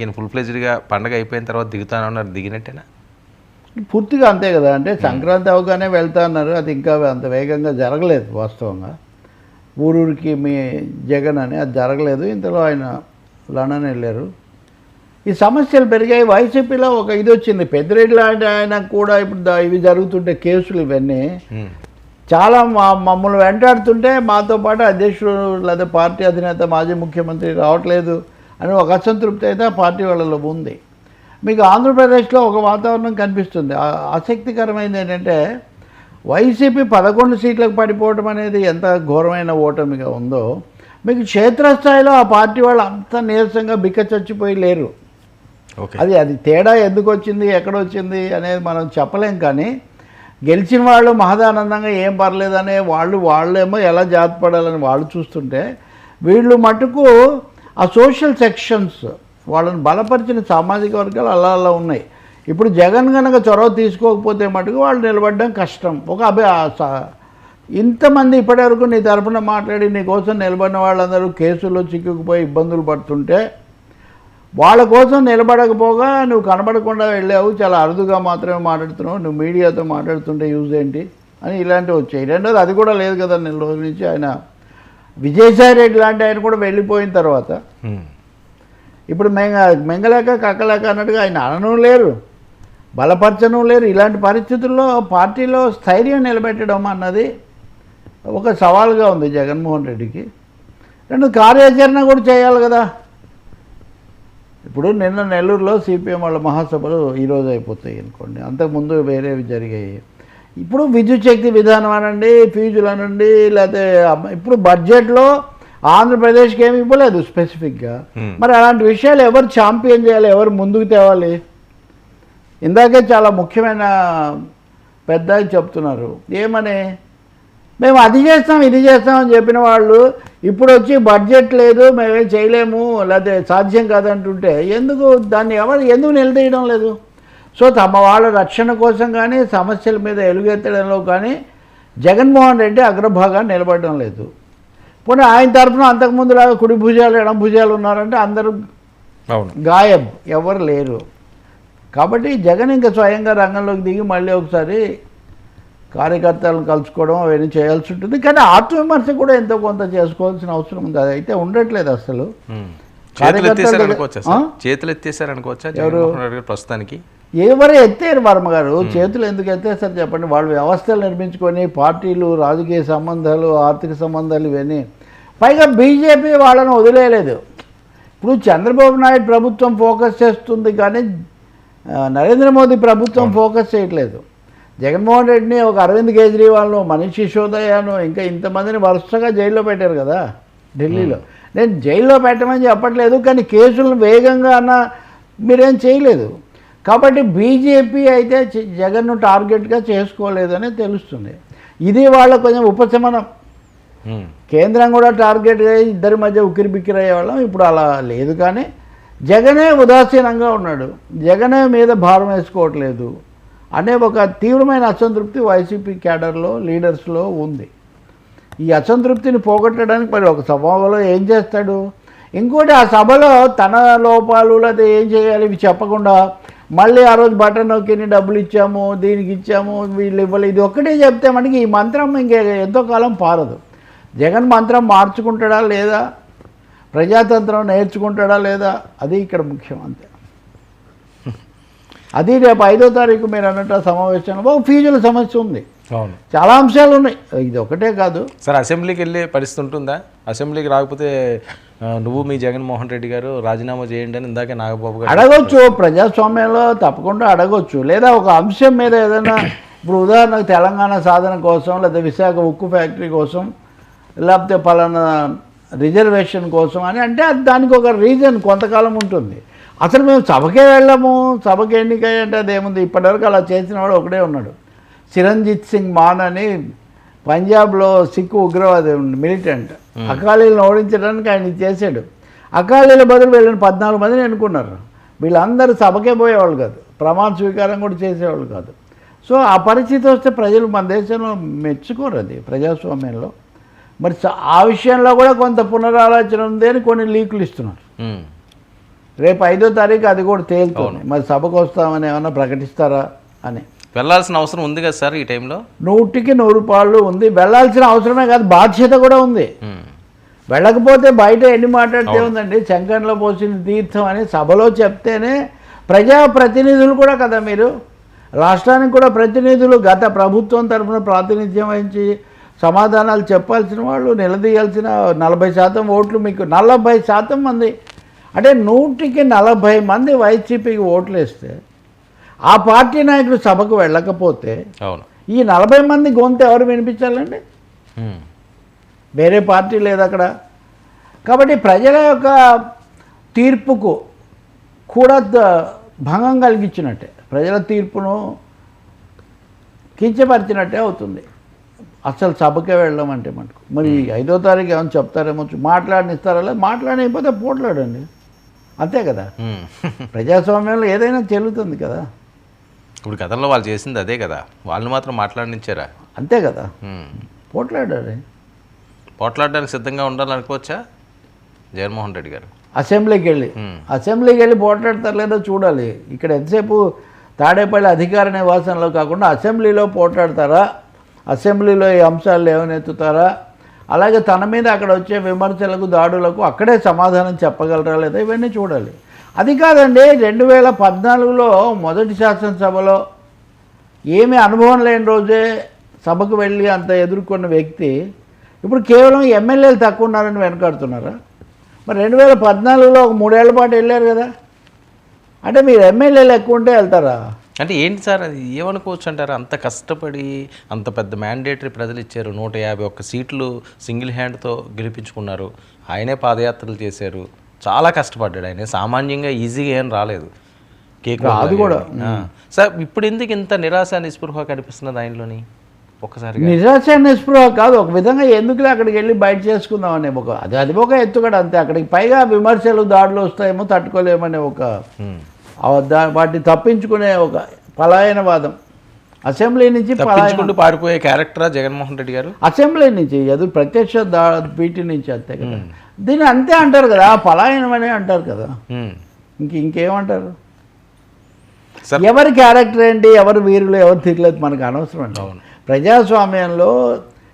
ఈయన ఫుల్ ఫ్లెజ్డ్గా పండగ అయిపోయిన తర్వాత దిగుతానన్నారు. దిగినట్టేనా? పూర్తిగా అంతే కదా. అంటే సంక్రాంతి అవగానే వెళ్తా అన్నారు. అది ఇంకా అంత వేగంగా జరగలేదు వాస్తవంగా. ఊరూరికి మీ జగన్ అని అది జరగలేదు. ఇంతలో ఆయన లండన్ వెళ్ళారు. ఈ సమస్యలు పెరిగాయి. వైసీపీలో ఒక ఇది వచ్చింది. పెద్దిరెడ్డి లాంటి ఆయన కూడా ఇప్పుడు ఇవి జరుగుతుంటే కేసులు ఇవన్నీ. ఉమ్. చాలా మా మమ్మల్ని వెంటాడుతుంటే మాతో పాటు అధ్యక్షుడు లేదా పార్టీ అధినేత మాజీ ముఖ్యమంత్రి రావట్లేదు. అని ఒక అసంతృప్తి అయితే ఆ పార్టీ వాళ్ళలో ఉంది. మీకు ఆంధ్రప్రదేశ్లో ఒక వాతావరణం కనిపిస్తుంది. ఆసక్తికరమైనది ఏంటంటే వైసీపీ పదకొండు సీట్లకు పడిపోవడం అనేది ఎంత ఘోరమైన ఓటమిగా ఉందో మీకు క్షేత్రస్థాయిలో ఆ పార్టీ వాళ్ళు అంత నీరసంగా బిక్క చచ్చిపోయి లేరు. ఓకే. అది అది తేడా ఎందుకు వచ్చింది ఎక్కడ వచ్చింది అనేది మనం చెప్పలేం కానీ గెలిచిన వాళ్ళు మహదానందంగా ఏం పర్లేదనే వాళ్ళు వాళ్ళేమో ఎలా జాతపడాలని వాళ్ళు చూస్తుంటే వీళ్ళు మటుకు ఆ సోషల్ సెక్షన్స్ వాళ్ళని బలపరిచిన సామాజిక వర్గాలు అలా అలా ఉన్నాయి. ఇప్పుడు జగన్ కనుక చొరవ తీసుకోకపోతే మటుకు వాళ్ళు నిలబడడం కష్టం. ఒక అభి ఇంతమంది ఇప్పటివరకు నీ తరపున మాట్లాడి నీ కోసం నిలబడిన వాళ్ళందరూ కేసుల్లో చిక్కుకుపోయి ఇబ్బందులు పడుతుంటే వాళ్ళ కోసం నిలబడకపోగా నువ్వు కనబడకుండా వెళ్ళావు చాలా అరుదుగా మాత్రమే మాట్లాడుతున్నావు నువ్వు మీడియాతో మాట్లాడుతుంటే యూజ్ ఏంటి? అని ఇలాంటివి వచ్చాయి. రెండోది అది కూడా లేదు కదా నెల రోజుల నుంచి ఆయన విజయసాయి రెడ్డి లాంటి ఆయన కూడా వెళ్ళిపోయిన తర్వాత. ఇప్పుడు మెంగ మెంగలేక కక్కలేక అన్నట్టుగా ఆయన అనను లేరు బలపరచను లేరు. ఇలాంటి పరిస్థితుల్లో పార్టీలో స్థైర్యం నిలబెట్టడం అన్నది ఒక సవాల్గా ఉంది జగన్మోహన్ రెడ్డికి. రెండు కార్యాచరణ కూడా చేయాలి కదా. ఇప్పుడు నిన్న నెల్లూరులో సిపిఎం వాళ్ళ మహాసభలు ఈరోజు అయిపోతాయి అనుకోండి. అంతకుముందు వేరేవి జరిగాయి. ఇప్పుడు విద్యుత్ శక్తి విధానం అనండి ఫీజులు అనండి లేకపోతే ఇప్పుడు బడ్జెట్లో ఆంధ్రప్రదేశ్కి ఏమి ఇవ్వలేదు స్పెసిఫిక్గా. మరి అలాంటి విషయాలు ఎవరు ఛాంపియన్ చేయాలి ఎవరు ముందుకు తేవాలి? ఇందాకే చాలా ముఖ్యమైన పెద్ద చెప్తున్నారు ఏమని? మేము అది చేస్తాం ఇది చేస్తాం అని చెప్పిన వాళ్ళు ఇప్పుడు వచ్చి బడ్జెట్ లేదు మేమేం చేయలేము లేకపోతే సాధ్యం కాదంటుంటే ఎందుకు దాన్ని ఎవరు ఎందుకు నిలదీయడం లేదు? సో తమ వాళ్ళ రక్షణ కోసం కానీ సమస్యల మీద ఎలుగెత్తడంలో కానీ జగన్మోహన్ రెడ్డి అగ్రభాగాన్ని నిలబడడం లేదు. పోనీ ఆయన తరఫున అంతకుముందులాగా కుడి భుజాలు ఎడం భుజాలు ఉన్నారంటే అందరూ గాయం ఎవరు లేరు. కాబట్టి జగన్ ఇంకా స్వయంగా రంగంలోకి దిగి మళ్ళీ ఒకసారి కార్యకర్తలను కలుసుకోవడం అవన్నీ చేయాల్సి ఉంటుంది. కానీ ఆత్మవిమర్శ కూడా ఎంతో కొంత చేసుకోవాల్సిన అవసరం ఉంది. అది అయితే ఉండట్లేదు అసలు. చేతులు కార్యకర్తల ఎత్తేసారు దగ్గర- అనుకోవచ్చా ఆ? సార్? చేతులు ఎత్తేసారు అనుకోవచ్చా జగన్మోహన్ రెడ్డి గారు ప్రస్తుతానికి? ఎవరు ఎత్తారు వర్మ గారు? చేతులు ఎందుకు ఎత్తేస్తారు చెప్పండి. వాళ్ళు వ్యవస్థలు నిర్మించుకొని పార్టీలు రాజకీయ సంబంధాలు ఆర్థిక సంబంధాలు ఇవన్నీ. పైగా బీజేపీ వాళ్ళని వదిలేయలేదు. ఇప్పుడు చంద్రబాబు నాయుడు ప్రభుత్వం ఫోకస్ చేస్తుంది కానీ నరేంద్ర మోదీ ప్రభుత్వం ఫోకస్ చేయట్లేదు. జగన్మోహన్ రెడ్డిని ఒక అరవింద్ కేజ్రీవాల్ను మనీష్ సిసోదయాను ఇంకా ఇంతమందిని వరుసగా జైల్లో పెట్టారు కదా ఢిల్లీలో. నేను జైల్లో పెట్టమని చెప్పట్లేదు కానీ కేసులను వేగంగా అన్న మీరేం చేయలేదు. కాబట్టి బీజేపీ అయితే జగన్ను టార్గెట్గా చేసుకోలేదని తెలుస్తుంది. ఇది వాళ్ళ కొంచెం ఉపశమనం. కేంద్రం కూడా టార్గెట్గా ఇద్దరి మధ్య ఉక్కిరి బిక్కిరి అయ్యేవాళ్ళం ఇప్పుడు అలా లేదు కానీ జగనే ఉదాసీనంగా ఉన్నాడు. జగనే మీద భారం వేసుకోవట్లేదు అనే ఒక తీవ్రమైన అసంతృప్తి వైసీపీ క్యాడర్లో లీడర్స్లో ఉంది. ఈ అసంతృప్తిని పోగొట్టడానికి మరి ఒక సభలో ఏం చేస్తాడు? ఇంకోటి ఆ సభలో తన లోపాలు లేదా ఏం చేయాలి? ఇవి చెప్పకుండా మళ్ళీ ఆ రోజు బటన్ నొక్కిని డబ్బులు ఇచ్చాము దీనికి ఇచ్చాము వీళ్ళు ఇవ్వలేదు ఇది ఒక్కటే చెప్తే మనకి ఈ మంత్రం ఇంకే ఎంతో కాలం పారదు. జగన్ మంత్రం మార్చుకుంటాడా లేదా? ప్రజాతంత్రం నేర్చుకుంటాడా లేదా? అది ఇక్కడ ముఖ్యం అంతే. అది రేపు ఐదో తారీఖు మీరు అన్నట్టు సమావేశంలో ఒక ఫీజుల సమస్య ఉంది. చాలా అంశాలు ఉన్నాయి. ఇది ఒకటే కాదు. సార్ అసెంబ్లీకి వెళ్ళే పరిస్థితి ఉంటుందా? అసెంబ్లీకి రాకపోతే నువ్వు మీ జగన్మోహన్ రెడ్డి గారు రాజీనామా చేయండి అని ఇందాకే నాగబాబు గారు అడగొచ్చు ప్రజాస్వామ్యంలో తప్పకుండా అడగొచ్చు. లేదా ఒక అంశం మీద ఏదైనా ఇప్పుడు ఉదాహరణకు తెలంగాణ సాధన కోసం లేదా విశాఖ ఉక్కు ఫ్యాక్టరీ కోసం లేకపోతే పలానా రిజర్వేషన్ కోసం అని అంటే అది దానికి ఒక రీజన్ కొంతకాలం ఉంటుంది. అసలు మేము సభకే వెళ్ళాము సభకి ఎన్నికయ్య అంటే అదేముంది ఇప్పటివరకు అలా చేసిన వాడు ఒకడే ఉన్నాడు. చిరంజిత్ సింగ్ మాన్ అని పంజాబ్లో సిక్కు ఉగ్రవాది మిలిటెంట్ అకాలీలను ఓడించడానికి ఆయన చేశాడు. అకాలీల బదులు వీళ్ళని పద్నాలుగు మందిని ఎన్నుకున్నారు. వీళ్ళందరూ సభకే పోయేవాళ్ళు కాదు. ప్రమాణ స్వీకారం కూడా చేసేవాళ్ళు కాదు. సో ఆ పరిస్థితి వస్తే ప్రజలు మన దేశంలో మెచ్చుకోరు అది ప్రజాస్వామ్యంలో. మరి ఆ విషయంలో కూడా కొంత పునరాలోచన ఉంది అని కొన్ని లీకులు ఇస్తున్నారు. రేపు ఐదో తారీఖు అది కూడా తేలుతుంది. మరి సభకు వస్తామని ఏమన్నా ప్రకటిస్తారా అని. వెళ్ళాల్సిన అవసరం ఉంది కదా సార్ ఈ టైంలో? నూటికి నూరు పాళ్ళు ఉంది. వెళ్ళాల్సిన అవసరమే కాదు బాధ్యత కూడా ఉంది. వెళ్ళకపోతే బయట ఎన్ని మాట్లాడితే ఉందండి? శంకర్లో పోసిన తీర్థం అని సభలో చెప్తేనే ప్రజాప్రతినిధులు కూడా కదా మీరు? రాష్ట్రానికి కూడా ప్రతినిధులు గత ప్రభుత్వం తరఫున ప్రాతినిధ్యం వహించి సమాధానాలు చెప్పాల్సిన వాళ్ళు నిలదీయాల్సిన నలభై శాతం ఓట్లు మీకు నలభై శాతం మంది. అంటే నూటికి నలభై మంది వైసీపీకి ఓట్లు వేస్తే ఆ పార్టీ నాయకుడు సభకు వెళ్ళకపోతే ఈ నలభై మంది గొంతు ఎవరు వినిపించాలండి. వేరే పార్టీ లేదు అక్కడ. కాబట్టి ప్రజల యొక్క తీర్పుకు కూడా భంగం కలిగించినట్టే. ప్రజల తీర్పును కించపరిచినట్టే అవుతుంది. అసలు సభకే వెళ్ళడం అంటే మటుకు మరి ఐదో తారీఖు ఏమైనా చెప్తారేమో మాట్లాడనిస్తారా లేదు? మాట్లాడనిపోతే పోట్లాడండి. అంతే కదా. ప్రజాస్వామ్యంలో ఏదైనా చెల్లుతుంది కదా. ఇప్పుడు గతంలో వాళ్ళు చేసింది అదే కదా. వాళ్ళు మాత్రం మాట్లాడనిచ్చారా అంతే కదా. ఉమ్. పోట్లాడాలి పోట్లాడడానికి సిద్ధంగా ఉండాలనుకోవచ్చా? జగన్మోహన్ రెడ్డి గారు. అసెంబ్లీకి వెళ్ళి. అసెంబ్లీకి వెళ్ళి పోట్లాడతారు లేదో చూడాలి. ఇక్కడ ఎంతసేపు తాడేపల్లి అధికార నివాసంలో కాకుండా అసెంబ్లీలో పోట్లాడతారా? అసెంబ్లీలో ఈ అంశాలు లేవనెత్తుతారా? అలాగే తన మీద అక్కడ వచ్చే విమర్శలకు దాడులకు అక్కడే సమాధానం చెప్పగలరా లేదా ఇవన్నీ చూడాలి. అది కాదండి రెండు వేల పద్నాలుగులో మొదటి శాసనసభలో ఏమీ అనుభవం లేని రోజే సభకు వెళ్ళి అంత ఎదుర్కొన్న వ్యక్తి ఇప్పుడు కేవలం ఎమ్మెల్యేలు తక్కువ ఉన్నారని వెనకాడుతున్నారా? మరి రెండు వేల పద్నాలుగులో ఒక మూడేళ్ళ పాటు వెళ్ళారు కదా. అంటే మీరు ఎమ్మెల్యేలు ఎక్కువ ఉంటే వెళ్తారా? అంటే ఏంటి సార్ అది ఏమనుకోవచ్చు అంటారు అంత కష్టపడి అంత పెద్ద మ్యాండేటరీ ప్రజలు ఇచ్చారు. నూట యాభై ఒక్క సీట్లు సింగిల్ హ్యాండ్తో గెలిపించుకున్నారు. ఆయనే పాదయాత్రలు చేశారు. చాలా కష్టపడ్డాడు ఆయన. సామాన్యంగా ఈజీగా ఏం రాలేదు. కేక్ రాదు కూడా. సార్ ఇప్పుడు ఎందుకు ఇంత నిరాశ నిస్పృహ కనిపిస్తున్నది ఆయనలోని? ఒక్కసారిగా. నిరాశ నిస్పృహ కాదు ఒక విధంగా ఎందుకులే అక్కడికి వెళ్ళి బయట చేసుకుందాం అనే ఒక అది అది ఒక ఎత్తుగడ అంతే. అక్కడికి పైగా విమర్శలు దాడులు వస్తాయేమో తట్టుకోలేమనే ఒక వాటిని తప్పించుకునే ఒక పలాయనవాదం అసెంబ్లీ నుంచి తప్పించుకుంటూ పారిపోయే క్యారెక్టరా జగన్మోహన్ రెడ్డి గారు? అసెంబ్లీ నుంచి ఎదురు ప్రత్యక్ష పీటీ నుంచి అంతే కదా. దీన్ని అంతే అంటారు కదా పలాయనం అనే అంటారు కదా. ఇంక ఇంకేమంటారు? ఎవరి క్యారెక్టర్ ఏంటి ఎవరు వీరులు ఎవరు తిరగలేదు మనకు అనవసరం అండి. ప్రజాస్వామ్యంలో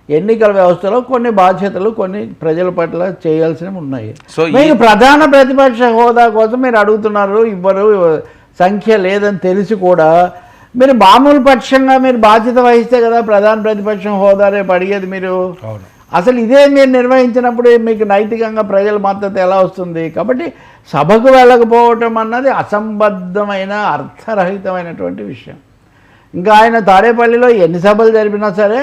ఎన్నికల వ్యవస్థలో కొన్ని బాధ్యతలు కొన్ని ప్రజల పట్ల చేయాల్సినవి ఉన్నాయి. సో మీకు ప్రధాన ప్రతిపక్ష హోదా కోసం మీరు అడుగుతున్నారు ఇవ్వరు సంఖ్య లేదని తెలిసి కూడా మీరు మామూలు పక్షంగా మీరు బాధ్యత వహిస్తే కదా ప్రధాన ప్రతిపక్షం హోదా రేపు అడిగేది మీరు. అసలు ఇదే మీరు నిర్వహించినప్పుడు మీకు నైతికంగా ప్రజల మద్దతు ఎలా వస్తుంది? కాబట్టి సభకు వెళ్ళకపోవటం అన్నది అసంబద్ధమైన అర్థరహితమైనటువంటి విషయం. ఇంకా ఆయన తాడేపల్లిలో ఎన్ని సభలు జరిపినా సరే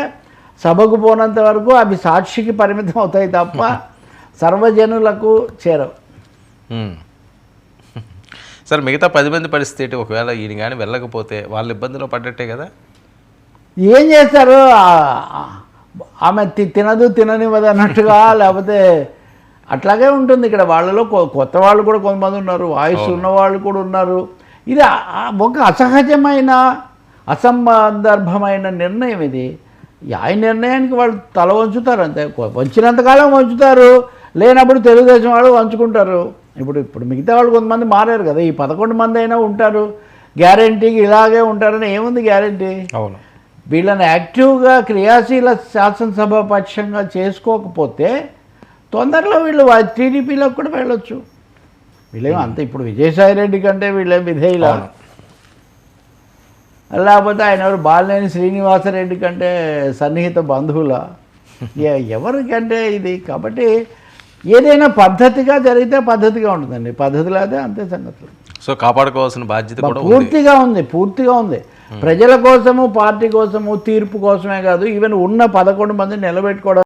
సభకు పోనంత వరకు అవి సాక్షికి పరిమితం అవుతాయి తప్ప సర్వజనులకు చేరవు. సార్ మిగతా పది మంది పరిస్థితి? ఒకవేళ ఈయన కానీ వెళ్ళకపోతే వాళ్ళు ఇబ్బందిలో పడ్డట్టే కదా? ఏం చేస్తారు? ఆమె తినదు తిననివ్వదు అన్నట్టుగా లేకపోతే అట్లాగే ఉంటుంది ఇక్కడ. వాళ్ళలో కొత్త వాళ్ళు కూడా కొంతమంది ఉన్నారు వాయిస్ ఉన్న వాళ్ళు కూడా ఉన్నారు. ఇది ఒక అసహజమైన అసందర్భమైన నిర్ణయం ఇది. ఆయన నిర్ణయానికి వాళ్ళు తల వంచుతారు అంతే. వంచినంతకాలం వంచుతారు. లేనప్పుడు తెలుగుదేశం వాళ్ళు వంచుకుంటారు. ఇప్పుడు ఇప్పుడు మిగతా వాళ్ళు కొంతమంది మారారు కదా ఈ పదకొండు మంది అయినా ఉంటారు. గ్యారంటీకి ఇలాగే ఉంటారని ఏముంది గ్యారంటీ అవును. వీళ్ళని యాక్టివ్గా క్రియాశీల శాసనసభ పక్షంగా చేసుకోకపోతే తొందరలో వీళ్ళు టీడీపీలోకి కూడా వెళ్ళొచ్చు. వీళ్ళేమో అంత ఇప్పుడు విజయసాయి రెడ్డి కంటే వీళ్ళేం విధేయులా? లేకపోతే ఆయన ఎవరు? బాలినేని శ్రీనివాసరెడ్డి కంటే సన్నిహిత బంధువుల? ఎవరికంటే ఇది? కాబట్టి ఏదైనా పద్ధతిగా జరిగితే పద్ధతిగా ఉంటుందండి. పద్ధతి లేదే అంతే సంగతులు. సో కాపాడుకోవాల్సిన బాధ్యత పూర్తిగా ఉంది పూర్తిగా ఉంది. ప్రజల కోసము పార్టీ కోసము తీర్పు కోసమే కాదు ఈవెన్ ఉన్న పదకొండు మంది నిలబెట్టుకోవడం